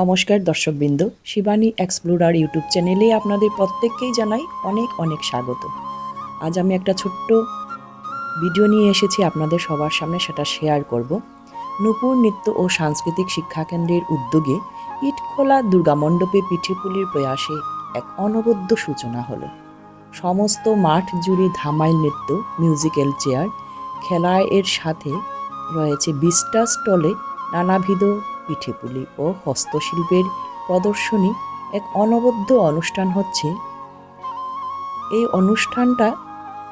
নমস্কার দর্শকবৃন্দ, Shivani explorer YouTube চ্যানেলে আপনাদের প্রত্যেককেই জানাই অনেক অনেক স্বাগত। আজ আমি একটা ছোট্ট ভিডিও নিয়ে এসেছি আপনাদের সবার সামনে, সেটা শেয়ার করব। নূপুর নৃত্য ও সাংস্কৃতিক শিক্ষা কেন্দ্রের উদ্যোগে ইটখোলা দুর্গামণ্ডপে পিঠেপুলির প্রয়াসে এক অনবদ্য সূচনা হলো। সমস্ত মাঠ জুড়ে ধামাইল নৃত্য, মিউজিক্যাল চেয়ার, খেলায় এর সাথে রয়েছে বিশটা স্টলে নানাবিধ পিঠেপুলি ও হস্তশিল্পের প্রদর্শনী এক অনবদ্য অনুষ্ঠান হচ্ছে। এই অনুষ্ঠানটা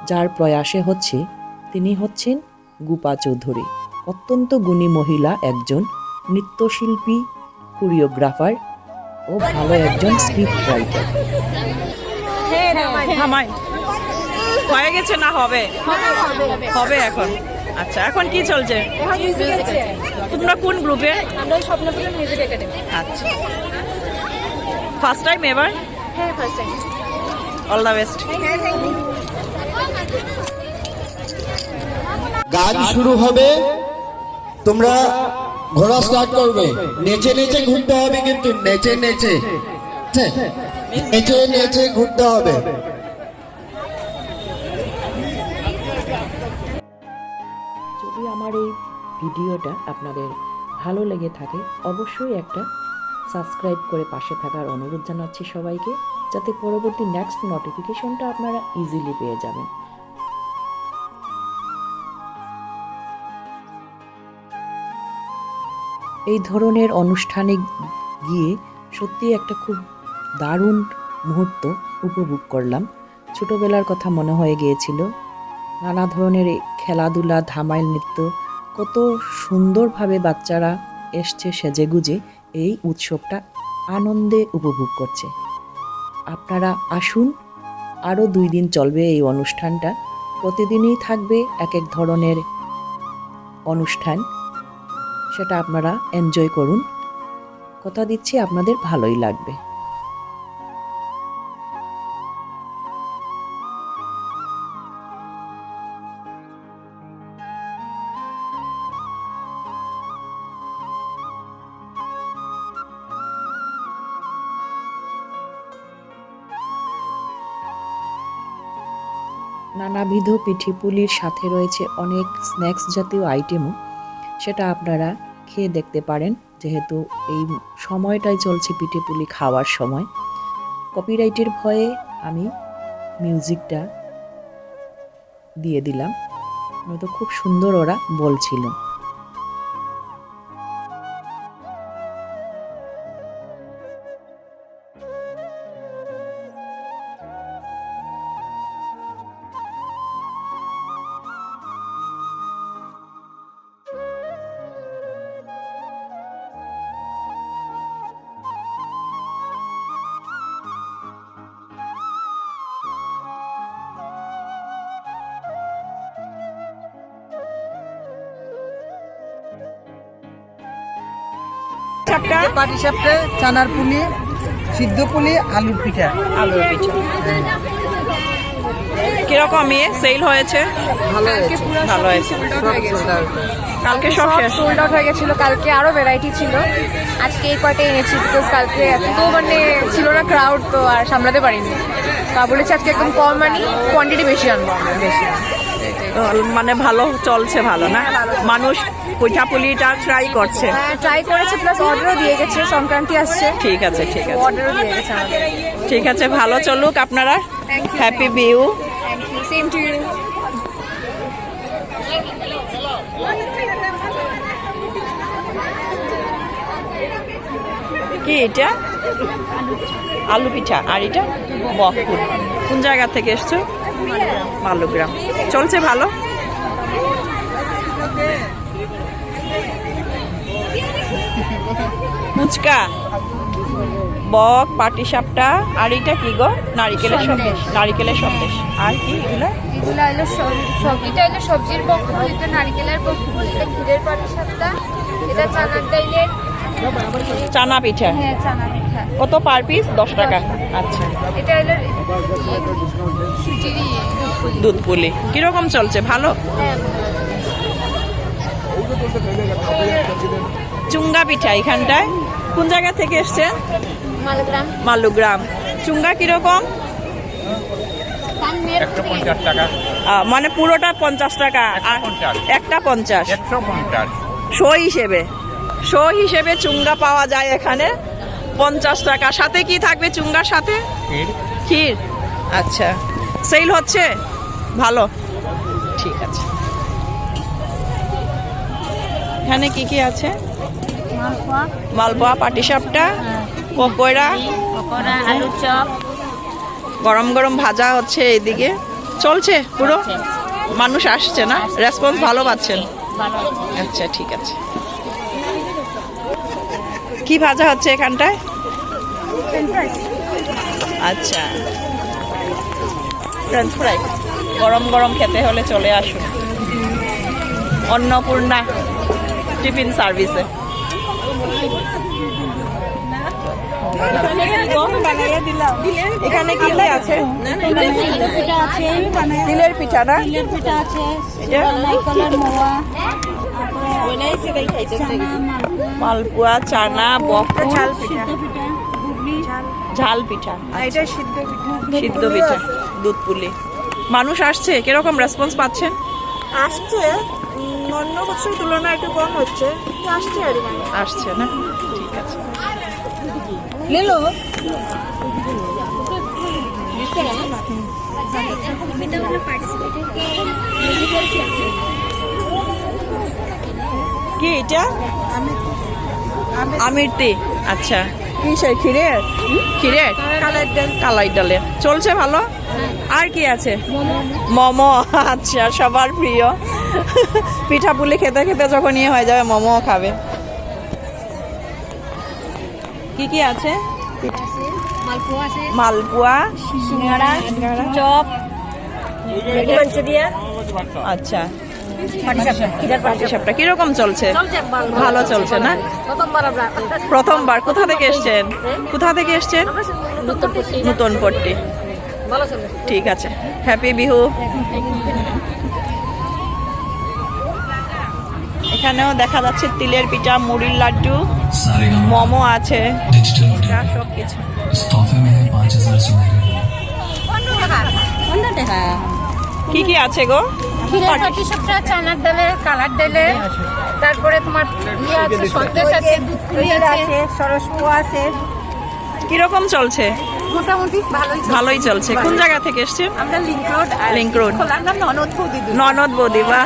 যার প্রয়াসে হচ্ছে তিনি হচ্ছেন গুপা চৌধুরী অত্যন্ত গুণী মহিলা একজন নৃত্যশিল্পী কোরিওগ্রাফার ও ভালো একজন স্ক্রিপ্ট রাইটার হয়ে গেছে না হবে? হবে এখন? আচ্ছা এখন কি চলছে? তোমরা কোন গ্রুপে আমরা মিউজিক একাডেমি আচ্ছা। ফার্স্ট টাইম এবার হ্যাঁ first time all the best গান শুরু হবে। তোমরা ঘোরা স্টার্ট করবে। নেচে নেচে ঘুরতে হবে কিন্তু নেচে নেচে। নেচে নেচে ঘুরতে হবে। যদি আমার এই ভিডিওটা আপনাদের ভালো লেগে থাকে, অবশ্যই একটা সাবস্ক্রাইব করে পাশে থাকার অনুরোধ জানাচ্ছি সবাইকে, যাতে পরবর্তী নেক্সট নোটিফিকেশনটা আপনারা ইজিলি পেয়ে যাবেন। এই ধরনের অনুষ্ঠানে গিয়ে সত্যি একটা খুব দারুণ মুহূর্ত উপভোগ করলাম। ছোটবেলার কথা মনে হয়ে গিয়েছিল, নানা ধরনের খেলাধুলা ধামাইল নৃত্য কত সুন্দরভাবে বাচ্চারা এসছে সেজেগুজে এই উৎসবটা আনন্দে উপভোগ করছে। আপনারা আসুন, আরও দুই দিন চলবে এই অনুষ্ঠানটা। প্রতিদিনই থাকবে এক এক ধরনের অনুষ্ঠান, সেটা আপনারা এনজয় করুন। কথা দিচ্ছি, আপনাদের ভালোই লাগবে। নানাবিধ পিঠিপুলির সাথে রয়েছে অনেক স্ন্যাক্স জাতীয় আইটেমও। সেটা আপনারা খেয়ে দেখতে পারেন, যেহেতু এই সময়টাই চলছে পিঠেপুলি খাওয়ার সময়। কপিরাইটের ভয়ে আমি মিউজিকটা দিয়ে দিলাম। নয়তো খুব সুন্দর ওরা বলছিল। চাপটা পাটি সাপটে চানার পুলি সিদ্ধ পুলি আলুর পিঠা। আলুর পিঠা। কীরকম ইয়ে? সেল হয়েছে? ভালো। কালকে সব শেষ। সোল্ড আউট হয়ে গেছিল। কালকে আরও ভ্যারাইটি ছিল। আজকে এই কয়টা এনেছি বিকজ কালকে এত মানে ছিল না ক্রাউড তো আর সামলাতে পারিনি। তা বলেছি আজকে একদম কম মানি কোয়ান্টিটি বেশি আনব আমরা বেশি মানে ভালো চলছে ভালো না? মানুষ পিঠাপুলিটা ট্রাই করছে। হ্যাঁ ট্রাই করেছে প্লাস অর্ডারও দিয়ে গেছে সংক্রান্তি আসছে। ঠিক আছে ঠিক আছে। অর্ডারও দিয়ে গেছে ঠিক আছে ভালো চলুক আপনারা। Happy Bihu same to you কি এটা? আলু পিঠা। আর এটা? বহপুর কোন জায়গা থেকে এসছো? মালুগ্রাম। চলছে ভালো? ফুচকা। বক পাটিসাপটা আর এটা কি গো? নারিকেলের সন্দেশ। নারিকেলের সন্দেশ আর কি এগুলো? এগুলো হলো সব- হলো সবজির পকোড়া এটা নারকেলের পকোড়া এটা ক্ষীরের পাটি সাপটা এটা চানার ডাইলের চানা পিঠা। হ্যাঁ চানা পিঠা। কত পার পিস দশ টাকা। আচ্ছা। দুধ পুলি কীরকম চলছে? ভালো? হ্যাঁ চুঙ্গা পিঠা এখানটায়। কোন জায়গা থেকে এসছে মালগ্রাম। চুঙ্গা কীরকম? টাকা। মানে পুরোটা পঞ্চাশ টাকা। আর একটা পঞ্চাশ। একশো পঞ্চাশ। শো হিসেবে। শো হিসেবে চুঙ্গা পাওয়া যায় এখানে। পঞ্চাশ টাকা। সাথে কি থাকবে চুঙ্গার সাথে? ক্ষীর। ক্ষীর। আচ্ছা। সেল হচ্ছে? ভালো। ঠিক আছে। এখানে কি কি আছে? মালপোয়া। পাটিসাপটা পকোড়া। পকোড়া আলু চপ। গরম গরম ভাজা হচ্ছে এইদিকে। চলছে পুরো? মানুষ আসছে না? রেসপন্স ভালো পাচ্ছেন? আচ্ছা ঠিক আছে। কি ভাজা হচ্ছে এখানটায়? আচ্ছা। ফ্রেঞ্চ ফ্রাই গরম গরম খেতে হলে চলে আসুন। অন্নপূর্ণা টিফিন সার্ভিসে। এখানে কি কি আছে তিলের পিঠা না? পিঠা আছে এটা? মোয়া। মালপোয়া চানা বকর ঝাল পিঠা ঝাল পিঠা এটা সিদ্ধ সিদ্ধ পিঠা দুধ পুলি। মানুষ আসছে? কীরকম রেসপন্স পাচ্ছেন? আসছে। অন্য বছরের তুলনায় একটু কম হচ্ছে। আসছে আর আসছে না? ঠিক আছে। কি এটা? আমির টি আচ্ছা। কি সে ক্ষীরের? ক্ষীরের? কালাই ডাল। চলছে ভালো? আর কি আছে? মোমো। আচ্ছা সবার প্রিয়। পিঠা পুলি খেতে খেতে যখন ইয়ে হয়ে যাবে মোমো খাবে। কি কি আছে? মালপোয়া আছে মালপোয়া চপ আচ্ছা। প্রথমবার কোথা থেকে কোথা থেকে নতুন ঠিক আছে। হ্যাপি বিহু। এখানেও দেখা যাচ্ছে তিলের পিঠা মুড়ির লাড্ডু মোমো আছে। সব কি কি আছে গো? ক্ষীরের চানার ডালের কালার ডালের তারপরে তোমার ইয়ে আছে সন্দেশ আছে দুধ আছে সরসমুয়া আছে। কীরকম চলছে? মোটামুটি ভালোই ভালোই চলছে। কোন জায়গা থেকে এসছেন? আমরা লিঙ্ক রোড লিঙ্ক রোড। ননদ বৌদি ননদ বৌদি বা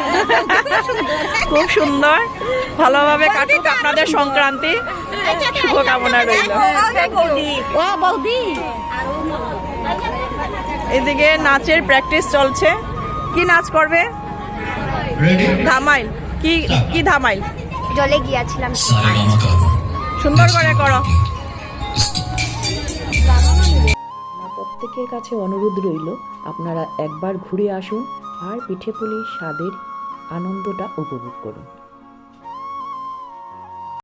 খুব সুন্দর। ভালোভাবে কাটুক আপনাদের সংক্রান্তি। শুভকামনা রইল। এদিকে নাচের প্র্যাকটিস চলছে। কি নাচ করবে? ধামাইল। কি কি ধামাইল? জলে গিয়াছিলাম। সুন্দর করে করো। প্রত্যেকের কাছে অনুরোধ রইল আপনারা একবার ঘুরে আসুন আর পিঠে পুলি স্বাদের আনন্দটা উপভোগ করুন।